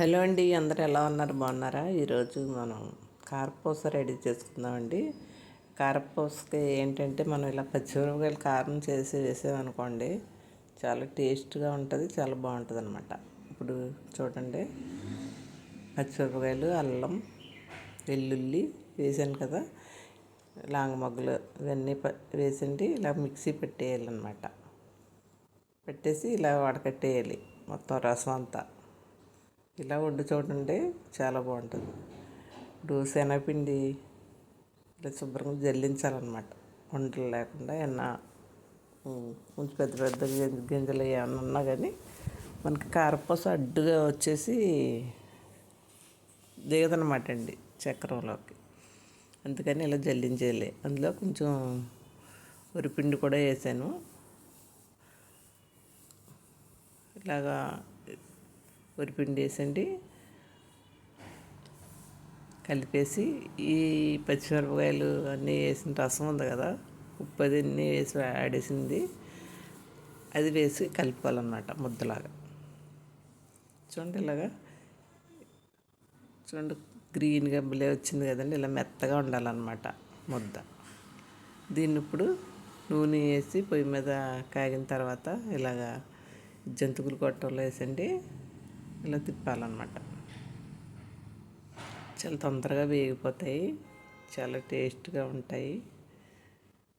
Hello అండి అందరు ఎలా ఉన్నారు? బాగున్నారా? ఈరోజు మనం కారపూస రెడీ చేసుకుందామండి. కారపూసకి ఏంటంటే మనం ఇలా పచ్చిమిరపకాయలు కారం చేసి వేసామనుకోండి చాలా టేస్ట్గా ఉంటుంది చాలా బాగుంటుంది అనమాట ఇప్పుడు చూడండి పచ్చిమిరపకాయలు అల్లం వెల్లుల్లి వేసాను కదా లాంగ్ మొగ్గలు ఇవన్నీ వేసండి ఇలా మిక్సీ పెట్టేయాలన్నమాట. పెట్టేసి ఇలా వడకట్టేయాలి మొత్తం రసం అంతా. ఇలా వండి చూడండి చాలా బాగుంటుంది. ఇప్పుడు శనగపిండి ఇలా శుభ్రంగా జల్లించాలన్నమాట. వంటలు లేకుండా ఏమన్నా కొంచెం పెద్ద పెద్ద గింజలు ఏమన్నా ఉన్నా కానీ మనకి కారపూస అడ్డుగా వచ్చేసి దిగదనమాట అండి చక్రంలోకి. అందుకని ఇలా జల్లించేయాలి. అందులో కొంచెం వరిపిండి కూడా వేసాను. ఇలాగా వరిపిండి వేసండి. కలిపేసి ఈ పచ్చిమిరపకాయలు అన్నీ వేసిన రసం ఉంది కదా ఉప్పు అది అన్నీ వేసి ఆడేసింది అది వేసి కలుపుకోవాలన్నమాట ముద్దలాగా. చూడండి ఇలాగా. చూడండి గ్రీన్ గబ్బలే వచ్చింది కదండి ఇలా మెత్తగా ఉండాలన్నమాట ముద్ద. దీన్ని ఇప్పుడు నూనె వేసి పొయ్యి మీద కాగిన తర్వాత ఇలాగా జంతుకులు కొట్టంలో వేసండి. ఇలా తిప్పాలన్నమాట. చాలా తొందరగా వేగిపోతాయి చాలా టేస్ట్గా ఉంటాయి.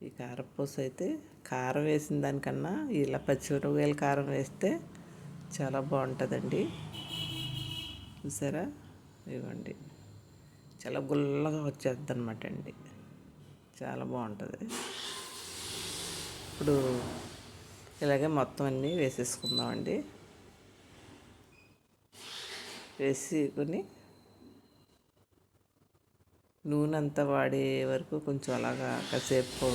ఈ కారపూస అయితే కారం వేసిన దానికన్నా ఇలా పచ్చిమిరపకాయల కారం వేస్తే చాలా బాగుంటుందండి. చూసారా? ఇవ్వండి. చాలా గుల్లగా వచ్చేద్ది అనమాట అండి. చాలా బాగుంటుంది. ఇప్పుడు ఇలాగే మొత్తం అన్నీ వేసేసుకుందామండి. వేసుకొని నూనె అంతా వాడే వరకు కొంచెం అలాగా కాసేపు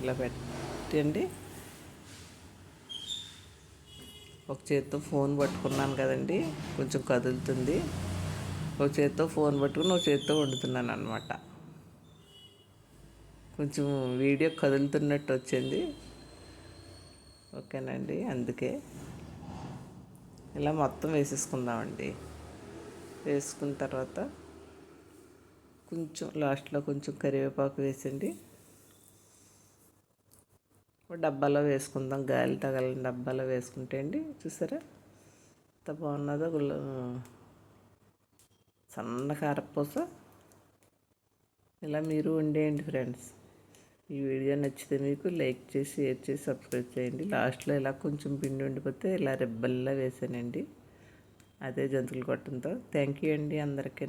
ఇలా పెట్టండి. ఒక చేత్తో ఫోన్ పట్టుకున్నాను కదండి కొంచెం కదులుతుంది. ఒక చేత్తో ఫోన్ పట్టుకుని ఒక చేత్తో వండుతున్నాను అనమాట కొంచెం వీడియో కదులుతున్నట్టు వచ్చింది. ఓకేనండి అందుకే. ఇలా మొత్తం వేసేసుకుందామండి. వేసుకున్న తర్వాత కొంచెం లాస్ట్లో కొంచెం కరివేపాకు వేసండి డబ్బాలో వేసుకుందాం. గాలి తగలని డబ్బాలో వేసుకుంటే అండి. చూసారా? ఎంత బాగున్నదో గుల్ల సన్న కారపూస. ఇలా మీరు వండేయండి ఫ్రెండ్స్. ఈ వీడియో నచ్చితే మీకు లైక్ చేసి షేర్ చేసి సబ్స్క్రైబ్ చేయండి. లాస్ట్లో ఇలా కొంచెం పిండి ఉండిపోతే ఇలా రెబ్బల్లా వేసానండి. అదే జంతువులు కొట్టంతో థ్యాంక్ యూ అండి అందరికీ